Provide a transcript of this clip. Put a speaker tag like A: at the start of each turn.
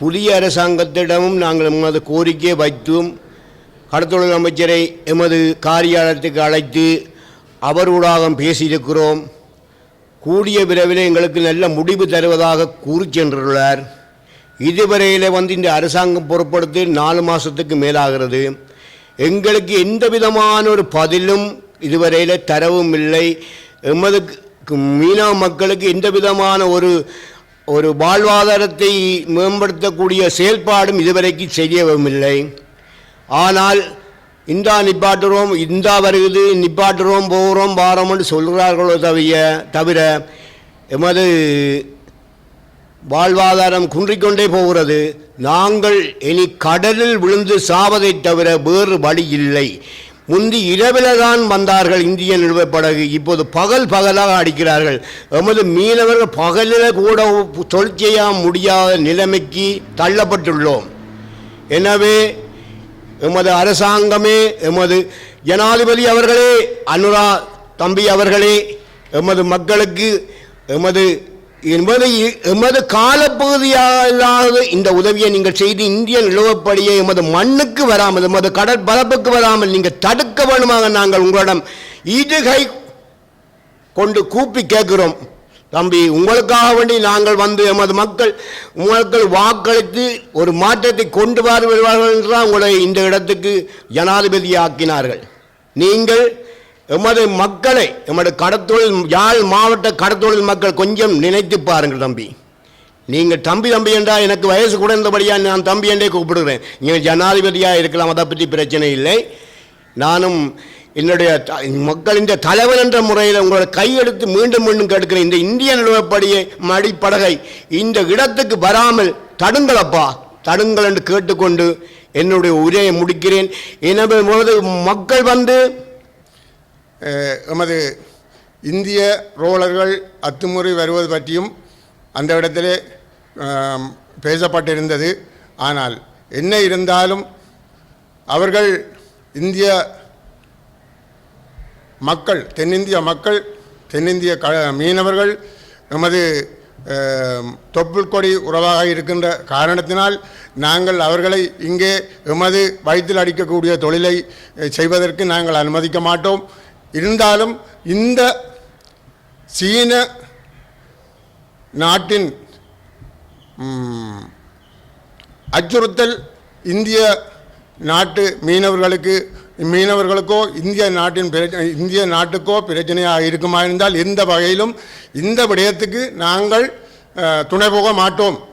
A: புதிய அரசாங்கத்திடமும் நாங்கள் எமது கோரிக்கையை வைத்தும். கடத்தொழில் அமைச்சரை எமது காரியாலயத்துக்கு அழைத்து அவர்களாக பேசியிருக்கிறோம். கூடிய விரைவில் எங்களுக்கு நல்ல முடிவு தருவதாக கூறி சென்றுள்ளார். இதுவரையில் வந்து இந்த அரசாங்கம் பொறுப்படுத்தி நாலு மாதத்துக்கு மேலாகிறது. எங்களுக்கு எந்த விதமான ஒரு பதிலும் இதுவரையில் தரவும் இல்லை. எமது க- மீனவ மக்களுக்கு எந்த விதமான ஒரு ஒரு வாழ்வாதாரத்தை மேம்படுத்தக்கூடிய செயல்பாடும் இதுவரைக்கு செய்யவும் இல்லை. ஆனால் இந்தா நிப்பாட்டுறோம் இந்தா வருகுது நிப்பாட்டுறோம் போகிறோம் வாரோம்னு சொல்கிறார்களோ தவிர தவிர எமது வாழ்வாதாரம் குன்றிக்கொண்டே போகிறது. நாங்கள் இனி கடலில் விழுந்து சாவதைத் தவிர வேறு வழி இல்லை. முந்தி இரவில்தான் வந்தார்கள் இந்திய நிறுவப்படகு இப்போது பகல் பகலாக அடிக்கிறார்கள். எமது மீனவர்கள் பகலில் கூட தொழில் செய்ய முடியாத நிலைமைக்கு தள்ளப்பட்டுள்ளோம். எனவே எமது அரசாங்கமே எமது ஜனாதிபதி அவர்களே அனுரா தம்பி அவர்களே எமது மக்களுக்கு எமது எமது எமது காலப்பகுதியாக இந்த உதவியை நீங்கள் செய்து இந்திய நிலவப்படியை எமது மண்ணுக்கு வராமல் எமது கடற்பரப்புக்கு வராமல் நீங்கள் தடுக்க வேண்டுமாக நாங்கள் உங்களிடம் இதுகை கொண்டு கூப்பி கேட்கிறோம். தம்பி உங்களுக்காக வேண்டி நாங்கள் வந்து எமது மக்கள் உங்களுக்கு வாக்களித்து ஒரு மாற்றத்தை கொண்டு வர வருவார்கள் என்றுதான் உங்களை இந்த இடத்துக்கு ஜனாதிபதி ஆக்கினார்கள் நீங்கள் எமது மக்களை எமது கடத்தொழில் யாழ் மாவட்ட கடத்தொழில் மக்கள் கொஞ்சம் நினைத்து பாருங்கள் தம்பி. நீங்கள் தம்பி தம்பி என்றால் எனக்கு வயசு கூட இருந்தபடியாக நான் தம்பி என்றே கூப்பிடுகிறேன். நீங்கள் ஜனாதிபதியாக இருக்கலாம் அதை பற்றி பிரச்சனை இல்லை. நானும் என்னுடைய த- மக்களின் தலைவர் என்ற முறையில் உங்களோட கையெடுத்து மீண்டும் மீண்டும் கேட்கிறேன். இந்த இந்திய நிலவப்படியை மடிப்படகை இந்த இடத்துக்கு வராமல் தடுங்களப்பா தடுங்கள் என்று கேட்டுக்கொண்டு என்னுடைய உரையை முடிக்கிறேன். எனவே முதல் மக்கள் வந்து
B: எமது இந்திய ரோலர்கள் அத்துமுறை வருவது பற்றியும் அந்த இடத்திலே பேசப்பட்டிருந்தது. ஆனால் என்ன இருந்தாலும் அவர்கள் இந்திய மக்கள் தென்னிந்திய மக்கள் தென்னிந்திய க மீனவர்கள் எமது தொப்புள் கொடி உறவாக இருக்கின்ற காரணத்தினால் நாங்கள் அவர்களை இங்கே எமது வயிற்றில் அடிக்கக்கூடிய தொழிலை செய்வதற்கு நாங்கள் அனுமதிக்க மாட்டோம். இருந்தாலும் இந்த சீன நாட்டின் அச்சுறுத்தல் இந்திய நாட்டு மீனவர்களுக்கு மீனவர்களுக்கோ இந்திய நாட்டின் பிரச்சனை இந்திய நாட்டுக்கோ பிரச்சனையாக இருக்குமா இருந்தால் எந்த வகையிலும் இந்த விடயத்துக்கு நாங்கள் துணை போக மாட்டோம்.